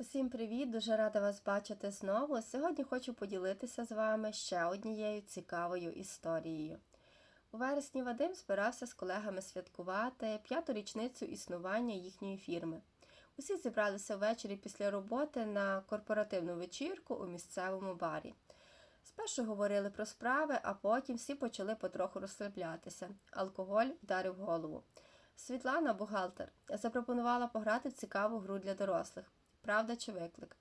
Усім привіт! Дуже рада вас бачити знову. Сьогодні хочу поділитися з вами ще однією цікавою історією. У вересні Вадим збирався з колегами святкувати п'яту річницю існування їхньої фірми. Усі зібралися ввечері після роботи на корпоративну вечірку у місцевому барі. Спершу говорили про справи, а потім всі почали потроху розслаблятися. Алкоголь вдарив голову. Світлана, бухгалтер, запропонувала пограти в цікаву гру для дорослих. Правда чи виклик?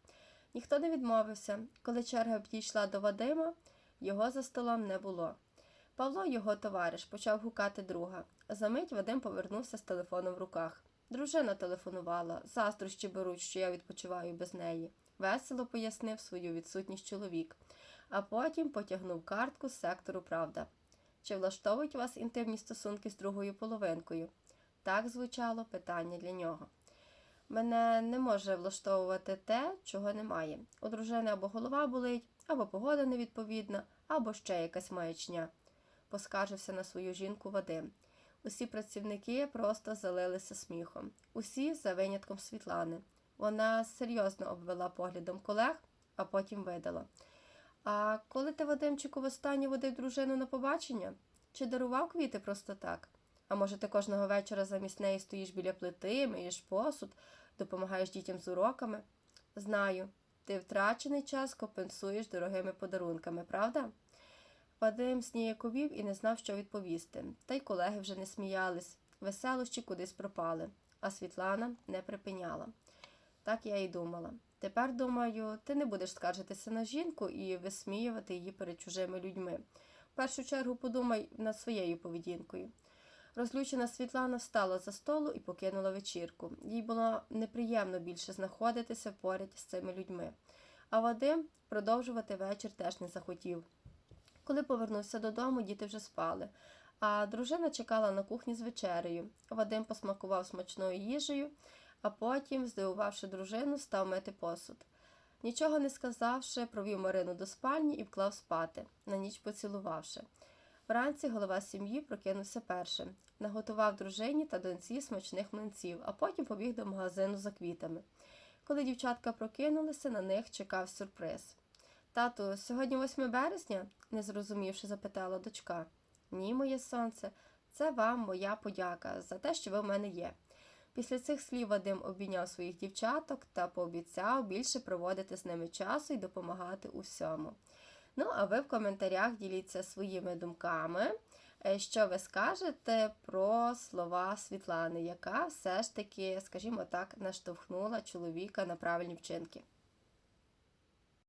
Ніхто не відмовився. Коли черга підійшла до Вадима, його за столом не було. Павло, його товариш, почав гукати друга. Замить Вадим повернувся з телефоном в руках. Дружина телефонувала, заздрощі беруть, що я відпочиваю без неї. Весело пояснив свою відсутність чоловік, а потім потягнув картку з сектору Правда. Чи влаштовують вас інтимні стосунки з другою половинкою? Так звучало питання для нього. Мене не може влаштовувати те, чого немає. У дружини або голова болить, або погода невідповідна, або ще якась маячня, поскаржився на свою жінку Вадим. Усі працівники просто залилися сміхом, усі за винятком Світлани. Вона серйозно обвела поглядом колег, а потім видала. А коли ти, Вадимчику, востаннє водив дружину на побачення? Чи дарував квіти просто так? А може, ти кожного вечора замість неї стоїш біля плити, миєш посуд, допомагаєш дітям з уроками? Знаю, ти втрачений час компенсуєш дорогими подарунками, правда? Вадим сніяковів і не знав, що відповісти. Та й колеги вже не сміялись, веселощі кудись пропали, а Світлана не припиняла. Так я і думала. Тепер, думаю, ти не будеш скаржитися на жінку і висміювати її перед чужими людьми. В першу чергу подумай над своєю поведінкою. Розлючена Світлана встала за столу і покинула вечірку. Їй було неприємно більше знаходитися поряд з цими людьми. А Вадим продовжувати вечір теж не захотів. Коли повернувся додому, діти вже спали, а дружина чекала на кухні з вечерею. Вадим посмакував смачною їжею, а потім, здивувавши дружину, став мити посуд. Нічого не сказавши, провів Марину до спальні і вклав спати, на ніч поцілувавши. Вранці голова сім'ї прокинувся першим, наготував дружині та доньці смачних млинців, а потім побіг до магазину за квітами. Коли дівчатка прокинулися, на них чекав сюрприз. Тату, сьогодні 8 березня? не зрозумівши, запитала дочка. Ні, моє сонце, це вам моя подяка за те, що ви в мене є. Після цих слів Вадим обійняв своїх дівчаток та пообіцяв більше проводити з ними часу і допомагати у всьому. Ну, а ви в коментарях діліться своїми думками, е, що ви скажете про слова Світлани, яка все ж таки, скажімо так, наштовхнула чоловіка на правильні вчинки.